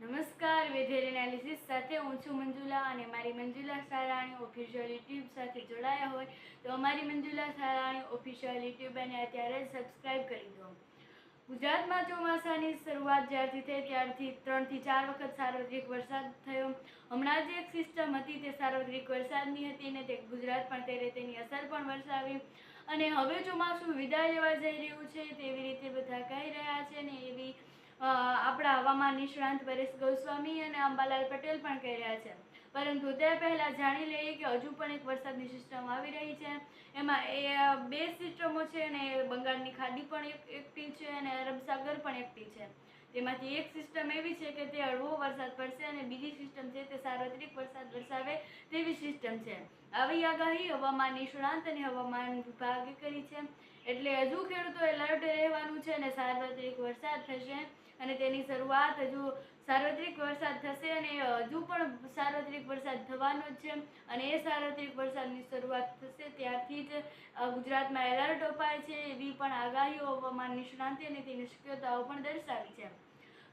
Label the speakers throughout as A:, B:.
A: નમસ્કાર weather analysis સાથે હું છું મંજુલા અને મારી મંજુલા સારાણી ઓફિશિયલ યુટ્યુબ સાથે જોડાયા હોય તો અમારી મંજુલા સારાણી ઓફિશિયલ યુટ્યુબને અત્યારે જ સબસ્ક્રાઈબ કરી દો. ગુજરાતમાં ચોમાસાની શરૂઆત જ્યારથી થઈ ત્યારથી ત્રણથી ચાર વખત સાર્વત્રિક વરસાદ થયો. હમણાં જે એક સિસ્ટમ હતી, તે સાર્વત્રિક વરસાદની હતી અને તે ગુજરાત પણ તે તેની અસર પણ વરસાવી. અને હવે ચોમાસું વિદાય લેવા જઈ રહ્યું છે તેવી રીતે બધા કહી રહ્યા છે આપણા હવામાન નિષ્ણાંત પરેશ ગોસ્વામી અને અંબાલાલ પટેલ પણ કહી રહ્યા છે. પરંતુ તે પહેલાં જાણી લઈએ કે હજુ પણ એક વરસાદની સિસ્ટમ આવી રહી છે. એમાં એ બે સિસ્ટમો છે અને બંગાળની ખાડી પણ એક, એકટી છે અને અરબ સાગર પણ એકટી છે. તેમાંથી એક સિસ્ટમ એવી છે કે તે હળવો વરસાદ પડશે અને બીજી સિસ્ટમ છે તે સાર્વત્રિક વરસાદ વરસાવે તેવી સિસ્ટમ છે. આવી આગાહી હવામાન નિષ્ણાંત અને હવામાન વિભાગે કરી છે. એટલે હજુ ખેડૂતો એલર્ટ રહેવાનું છે અને સાર્વત્રિક વરસાદ થશે અને તેની શરૂઆત હજુ સાર્વત્રિક વરસાદ થશે અને હજુ પણ સાર્વત્રિક વરસાદ થવાનો જ છે અને એ સાર્વત્રિક વરસાદની શરૂઆત થશે ત્યારથી જ ગુજરાતમાં એલર્ટ અપાય છે એવી પણ આગાહીઓ હવામાન નિષ્ણાંતિ અને તેની શક્યતાઓ પણ દર્શાવી છે.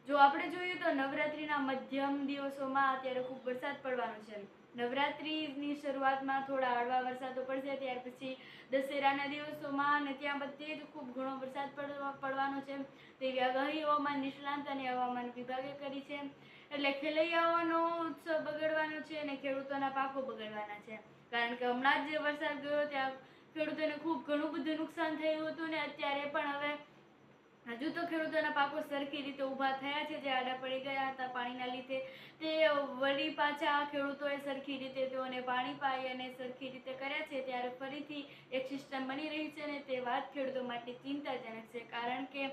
A: જો આપણે જોઈએ તો નવરાત્રિના મધ્યમ દિવસોમાં અત્યારે ખૂબ વરસાદ પડવાનો છે. નવરાત્રિની શરૂઆતમાં થોડા હળવા વરસાદો પડશે, ત્યાર પછી દશેરાના દિવસોમાં અને ત્યાં બધે જ ખૂબ ઘણો વરસાદ પડવા, પડવાનો છે. તેવી આગાહી હવામાન નિષ્ણાંત અને હવામાન વિભાગે કરી છે. એટલે ખેલૈયાઓનો ઉત્સવ બગડવાનો છે અને ખેડૂતોના પાકો બગડવાના છે. કારણ કે હમણાં જ જે વરસાદ ગયો, ત્યાં ખેડૂતોને ખૂબ ઘણું બધું નુકસાન થયું હતું ને અત્યારે પણ હવે હજુ તો ખેડૂતોના પાકો સરખી રીતે ઊભા થયા છે, જે આડા પડી ગયા હતા પાણીના લીધે. તે વળી પાછા ખેડૂતોએ સરખી રીતે તેઓને પાણી પાઈ અને સરખી રીતે કર્યા છે, ત્યારે ફરીથી એક સિસ્ટમ બની રહી છે અને તે વાત ખેડૂતો માટે ચિંતાજનક છે, કારણ કે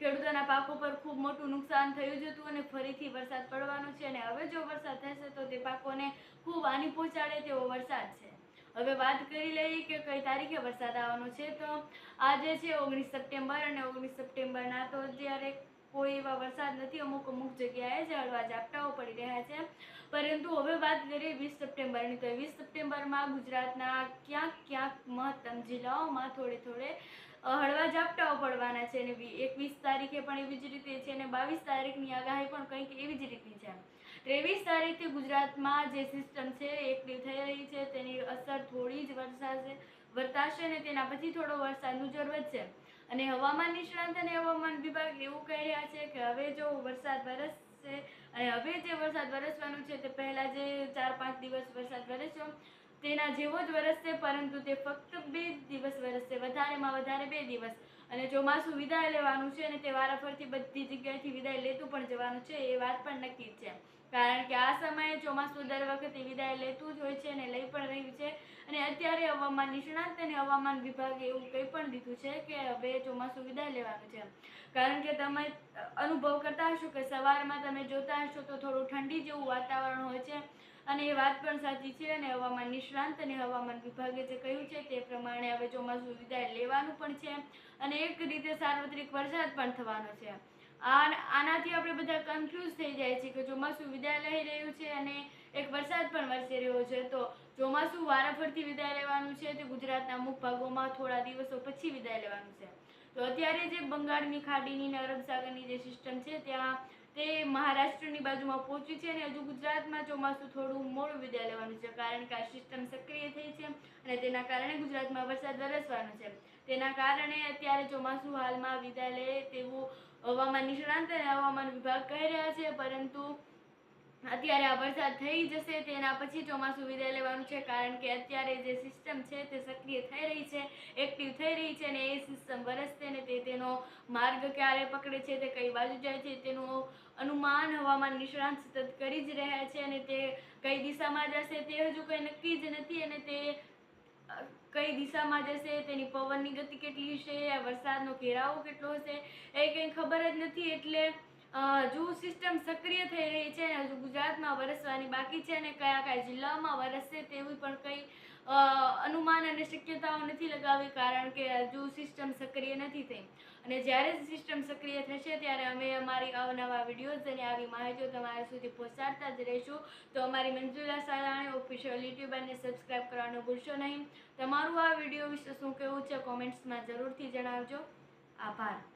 A: ખેડૂતોના પાકો પર ખૂબ મોટું નુકસાન થયું જ હતું અને ફરીથી વરસાદ પડવાનો છે અને હવે જો વરસાદ થશે તો તે પાકોને ખૂબ હાનિ પહોંચાડે તેવો વરસાદ છે. હવે વાત કરી લઈએ કે કઈ તારીખે વરસાદ આવવાનો છે. તો આજે છે ઓગણીસ સપ્ટેમ્બર અને ઓગણીસ સપ્ટેમ્બરના તો જ્યારે કોઈ એવા વરસાદ નથી. અમુક અમુક જગ્યાએ હળવા ઝાપટાઓ પડી રહ્યા છે. પરંતુ હવે વાત કરીએ વીસ સપ્ટેમ્બરની. તો વીસ સપ્ટેમ્બરમાં ગુજરાતના ક્યાંક ક્યાંક મહત્તમ જિલ્લાઓમાં થોડે થોડે હળવા ઝાપટાઓ પડવાના છે. અને એકવીસ તારીખે પણ એવી જ રીતે છે અને બાવીસ તારીખની આગાહી પણ કંઈક એવી જ રીતની છે. ત્રેવીસ તારીખથી ગુજરાતમાં જે સિસ્ટમ છે એક્ટિવ થઈ રહી છે. તેની અસર થોડી જ વરસાશે વર્તાશે અને તેના પછી થોડો વરસાદનું જોર વધશે. અને હવામાન નિષ્ણાંત અને હવામાન વિભાગ એવું કહી રહ્યા છે કે હવે જો વરસાદ વરસશે, અને હવે જે વરસાદ વરસવાનો છે તે પહેલાં જે ચાર પાંચ દિવસ વરસાદ વરસ્યો, તેના જેવો જ વરસશે, પરંતુ તે ફક્ત બે દિવસ વરસશે, વધારેમાં વધારે બે દિવસ. અને ચોમાસું વિદાય લેવાનું છે અને તે વારાફરતી બધી જગ્યાએથી વિદાય લેતું પણ જવાનું છે, એ વાત પણ નક્કી છે. કારણ કે આ સમયે ચોમાસું દર વખતે વિદાય લેતું જ હોય છે અને લઈ પણ રહ્યું છે. અને અત્યારે હવામાન નિષ્ણાંત અને હવામાન વિભાગે એવું કંઈ પણ દીધું છે કે હવે ચોમાસું વિદાય લેવાનું છે. કારણ કે તમે અનુભવ કરતા હશો કે સવારમાં તમે જોતા હશો તો થોડું ઠંડી જેવું વાતાવરણ હોય છે. અને એ વાત પણ સાચી છે અને હવામાન નિષ્ણાંત અને હવામાન વિભાગે જે કહ્યું છે તે પ્રમાણે હવે ચોમાસું વિદાય લેવાનું પણ છે. અને એક રીતે સાર્વત્રિક વરસાદ પણ થવાનો છે. આનાથી આપણે બધા કન્ફ્યુઝ થઈ જાય છે કે ચોમાસું વિદાય લઈ રહ્યું છે અને એક વરસાદ પણ વરસી રહ્યો છે. તો ચોમાસું વારાફરતી વિદાય લેવાનું છે તે ગુજરાતના અમુક ભાગોમાં થોડા દિવસો પછી વિદાય લેવાનું છે. તો અત્યારે જે બંગાળની ખાડીની અરબ સાગરની જે સિસ્ટમ છે, ત્યાં તે મહારાષ્ટ્રની બાજુમાં પહોંચી છે અને હજુ ગુજરાતમાં ચોમાસું થોડું મોડું વિદાય લેવાનું છે, કારણ કે આ સિસ્ટમ સક્રિય થઈ છે અને તેના કારણે ગુજરાતમાં વરસાદ વરસવાનો છે. તેના કારણે અત્યારે ચોમાસું હાલમાં વિદાય લે તેવું હવામાન નિષ્ણાંત અને હવામાન વિભાગ કહી રહ્યા છે, પરંતુ અત્યારે આ વરસાદ થઈ જશે તેના પછી ચોમાસું વિદાય લેવાનું છે, કારણ કે અત્યારે જે સિસ્ટમ છે તે સક્રિય થઈ રહી છે એક્ટિવ થઈ રહી છે અને એ સિસ્ટમ વરસશે ને તે તેનો માર્ગ ક્યારે પકડે છે, તે કઈ બાજુ જાય છે, તેનું અનુમાન હવામાન નિષ્ણાંત સતત કરી જ રહ્યા છે અને તે કઈ દિશામાં જશે તે હજુ કંઈ નક્કી જ નથી અને તે કઈ દિશામાં જશે, તેની પવનની ગતિ કેટલી હશે વરસાદનો ઘેરાવો કેટલો હશે, એ કંઈ ખબર જ નથી એટલે હજુ સિસ્ટમ સક્રિય થઈ રહી છે અને હજુ ગુજરાતમાં વરસવાની બાકી છે અને કયા કયા જિલ્લામાં વરસશે તેવી પણ કંઈ અનુમાન અને શક્યતાઓ નથી લગાવી કારણ કે હજુ સક્રિય નથી થઈ. અને જ્યારે સિસ્ટમ સક્રિય થશે, ત્યારે અમે અમારી અવનવા વિડીયોઝ અને આવી માહિતીઓ તમારા સુધી પહોંચાડતા જ રહીશું. તો અમારી મંજુલા સારાણી ઓફિશિયલ યુટ્યુબરને સબસ્ક્રાઈબ કરવાનું ભૂલશો નહીં. તમારું આ વીડિયો વિશે શું કહેવું છે કોમેન્ટ્સમાં જરૂરથી જણાવજો. આભાર.